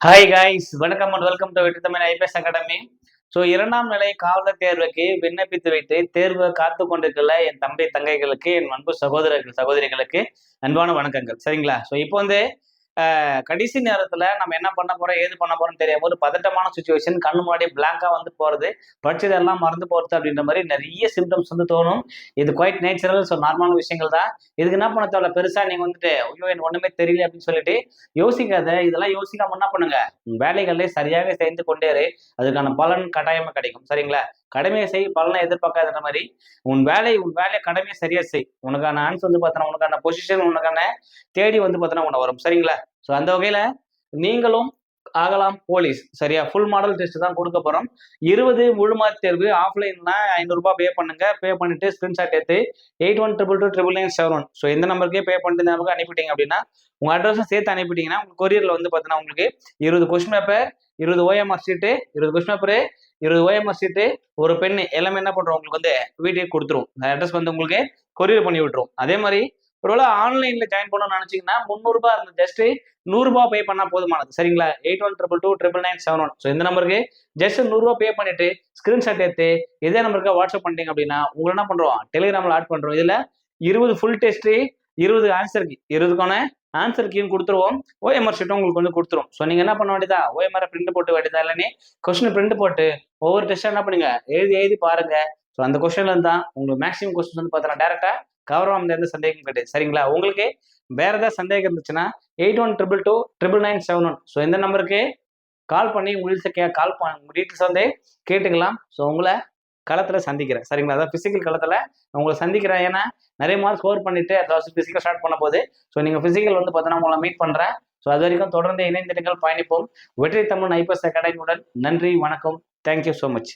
Hi guys வணக்கம் and welcome to Vetri Tamil IPS academy so இரண்டாம் நிலை காவலர் தேர்வுக்கு விண்ணப்பித்து வைத்து தேர்வை காத்து கொண்டிருக்கல என் தம்பி தங்கைகளுக்கு என் அன்பு சகோதரர்கள் சகோதரிகளுக்கு அன்பான வணக்கங்கள். சரிங்களா? ஸோ இப்போ வந்து கடைசி நேரத்துல நம்ம என்ன பண்ண போறோம் ஏது பண்ண போகிறோம்னு தெரியாம ஒரு பதட்டமான சுச்சுவேஷன் கண்ணு முன்னாடி பிளாங்கா வந்து போறது படிச்சதெல்லாம் மறந்து போறது அப்படின்ற மாதிரி நிறைய சிம்டம்ஸ் வந்து தோணும். இது குவைட் நேச்சுரல் ஸோ நார்மலான விஷயங்கள் தான். இதுக்கு என்ன பண்ண தேவையில்ல? பெருசா நீங்க வந்துட்டு ஐயோ எனக்கு ஒண்ணுமே தெரியல அப்படின்னு சொல்லிட்டு யோசிக்காத இதெல்லாம் யோசிக்காம என்ன பண்ணுங்க? உன் சரியாக செய்து கொண்டேரு அதுக்கான பலன் கட்டாயமா கிடைக்கும். சரிங்களா? கடமையை செய் பலனை எதிர்பார்க்காத மாதிரி. உன் வேலை உன் வேலையை கடமையை சரியா செய். உனக்கான ஆன்சர் வந்து பார்த்தோன்னா உனக்கான பொசிஷன் உனக்கான தேடி வந்து பார்த்தோன்னா உன வரும். சரிங்களா? ஸோ அந்த வகையில் நீங்களும் ஆகலாம் போலீஸ். சரியா? ஃபுல் மாடல் டெஸ்ட் தான் கொடுக்க போகிறோம் இருபது முழுமாத் தேர்வு. ஆஃப்லைன்னா ஐநூறுரூபா பே பண்ணுங்க. பே பண்ணிட்டு ஸ்கிரீன்ஷாட் எடுத்து eight one triple two triple nine seven one so இந்த நம்பருக்கே பே பண்ணிட்டு இந்த நம்பருக்கு அனுப்பிட்டீங்க அப்படின்னா உங்கள் அட்ரஸும் சேர்த்து அனுப்பிட்டீங்கன்னா உங்களுக்கு கொரியரில் வந்து பார்த்தீங்கன்னா உங்களுக்கு இருபது கொஸ்டின் பேப்பர் இருபது ஓஎம்ஆர் சீட்டு இருபது கொஸ்டின் பேப்பர் இருபது ஓஎம்ஆர் ஷீட்டு ஒரு பெண் எல்லாமே என்ன பண்ணுறோம் உங்களுக்கு வந்து வீட்டுக்கு கொடுத்துரும். அந்த அட்ரஸ் வந்து உங்களுக்கு கொரியர் பண்ணி விட்டுரும். அதே மாதிரி ஒருவேளை ஆன்லைன்ல ஜாயின் பண்ணணும்னு நினைச்சீங்கன்னா முந்நூறுபா இருந்த ஜஸ்ட் நூறுரூபா பே பண்ணா போதுமானது. சரிங்களா? Eight one triple two triple nine seven one so இந்த நம்பருக்கு ஜஸ்ட் நூறுரூவா பே பண்ணிட்டு ஸ்கிரீன்ஷாட் எடுத்து இதே நம்பருக்கு வாட்ஸ்அப் பண்ணிட்டீங்க அப்படின்னா உங்களை என்ன பண்ணுறோம் டெலிகிராம்ல ஆட் பண்ணுறோம் இதில் இருபது ஃபுல் டெஸ்ட் இருபது ஆன்சர் கீ இருபதுக்கான ஆன்சர் கீயும் கொடுத்துருவோம். ஓஎம்ஆர் ஷீட்டும் உங்களுக்கு வந்து கொடுத்துரும். ஸோ நீங்கள் என்ன பண்ண வேண்டியதா? ஓஎம்ஆர் பிரிண்ட் போட்டு வேண்டியதா? இல்லைன்னு கொஸ்டின் பிரிண்ட் போட்டு ஒவ்வொரு டெஸ்ட்டாக என்ன பண்ணுங்க? எழுதி எழுதி பாருங்க. ஸோ அந்த கொஸ்டின்ல இருந்தால் உங்களுக்கு மேக்ஸிமம் கொஸ்டின் வந்து பார்த்தோன்னா டேரெக்டாக கௌரவம் எந்த சந்தேகம் கிடையாது சரிங்களா? உங்களுக்கு வேற ஏதாவது சந்தேகம் இருந்துச்சுன்னா eight one triple two triple nine seven one so இந்த நம்பருக்கு கால் பண்ணி உங்களுக்கு கே கால் பண்ண டீட்டெயில்ஸ் வந்து கேட்டுக்கலாம். ஸோ உங்களை களத்தில் சந்திக்கிறேன். சரிங்களா? அதாவது ஃபிசிக்கல் களத்தில் உங்களை சந்திக்கிறேன். ஏன்னா நிறைய மார்க் ஸ்கோர் பண்ணிட்டு அதாவது ஃபிசிக்கல் ஸ்டார்ட் பண்ண போது ஸோ நீங்கள் ஃபிசிக்கல் வந்து பார்த்தீங்கன்னா உங்களை மீட் பண்ணுறேன் ஸோ அது வரைக்கும் தொடர்ந்து இணைந்திருங்கள். பயணிப்போம். வெற்றி தமிழ் ஐபிஎஸ் அகாடமியுடன் நன்றி வணக்கம். Thank you so much